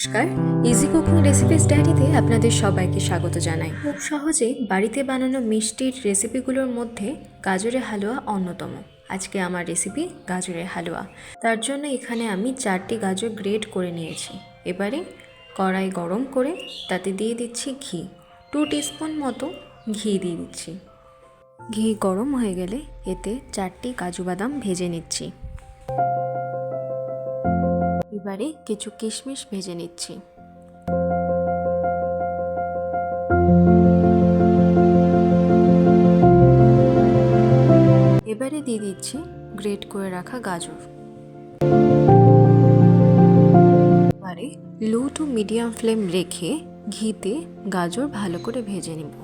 নমস্কার। Easy cooking recipes ডায়েরিতে আপনাদের সবাইকে স্বাগত জানাই। খুব সহজে বাড়িতে বানানো মিষ্টির রেসিপিগুলোর মধ্যে গাজরের হালুয়া অন্যতম। আজকে আমার রেসিপি গাজরের হালুয়া। তার জন্য এখানে আমি চারটি গাজর গ্রেট করে নিয়েছি। এবারে কড়াই গরম করে তাতে দিয়ে দিচ্ছি ঘি। টু টিস্পুন মতো ঘি দিয়ে দিচ্ছি। ঘি গরম হয়ে গেলে এতে চারটি কাজু বাদাম ভেজে নিচ্ছি। এবারে কিছু কিশমিশ ভেজে নিচ্ছি। এবারে দিয়ে দিচ্ছি গ্রেট করে রাখা গাজর। এবারে লো টু মিডিয়াম ফ্লেম রেখে ঘিতে গাজর ভালো করে ভেজে নেব।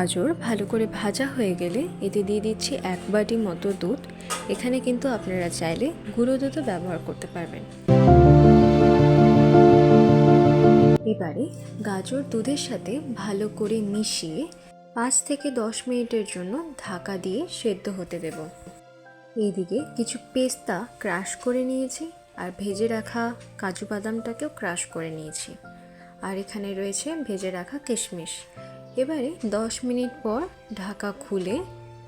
গাজর ভালো করে ভাজা হয়ে গেলে এতে দিয়ে দিচ্ছি এক বাটি মতো দুধ। এখানে কিন্তু আপনারা চাইলে গুঁড়ো দুধও ব্যবহার করতে পারবেন। এবারে গাজর দুধের সাথে ভালো করে মিশিয়ে পাঁচ থেকে দশ মিনিটের জন্য ঢাকা দিয়ে সেদ্ধ হতে দেব। এইদিকে কিছু পেস্তা ক্রাশ করে নিয়েছি আর ভেজে রাখা কাজু বাদামটাকেও ক্রাশ করে নিয়েছি। আর এখানে রয়েছে ভেজে রাখা কিশমিশ। এবারে দশ মিনিট পর ঢাকা খুলে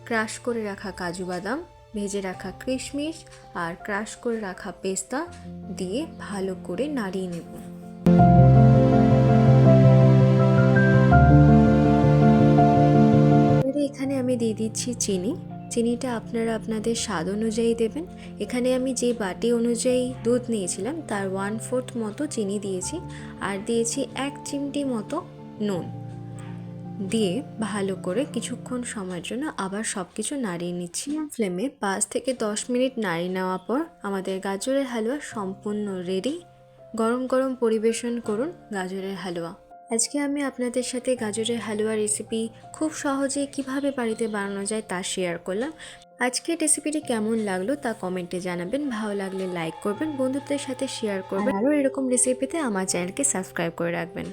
ক্রাশ করে রাখা কাজু বাদাম, ভেজে রাখা কিশমিশ আর ক্রাশ করে রাখা পেস্তা দিয়ে ভালো করে নাড়িয়ে নেব। এখানে আমি দিয়ে দিচ্ছি চিনি। চিনিটা আপনারা আপনাদের স্বাদ অনুযায়ী দেবেন। এখানে আমি যে বাটি অনুযায়ী দুধ নিয়েছিলাম, তার ওয়ান ফোর্থ মতো চিনি দিয়েছি। আর দিয়েছি এক চিমটি মতো নুন। দিয়ে ভালো করে কিছুক্ষণ সময়ের জন্য আবার সব কিছু নাড়িয়ে নিচ্ছি। ফ্লেমে পাঁচ থেকে দশ মিনিট নাড়িয়ে নেওয়ার পর আমাদের গাজরের হালুয়া সম্পূর্ণ রেডি গরম গরম পরিবেশন করুন গাজরের হালুয়া। আজকে আমি আপনাদের সাথে গাজরের হালুয়া রেসিপি খুব সহজে কীভাবে বাড়িতে বানানো যায় তা শেয়ার করলাম। আজকের রেসিপিটি কেমন লাগল তা কমেন্টে জানাবেন। ভালো লাগলে লাইক করবেন, বন্ধুদের সাথে শেয়ার করবেন। আরও এরকম রেসিপিতে আমার চ্যানেলকে সাবস্ক্রাইব করে রাখবেন।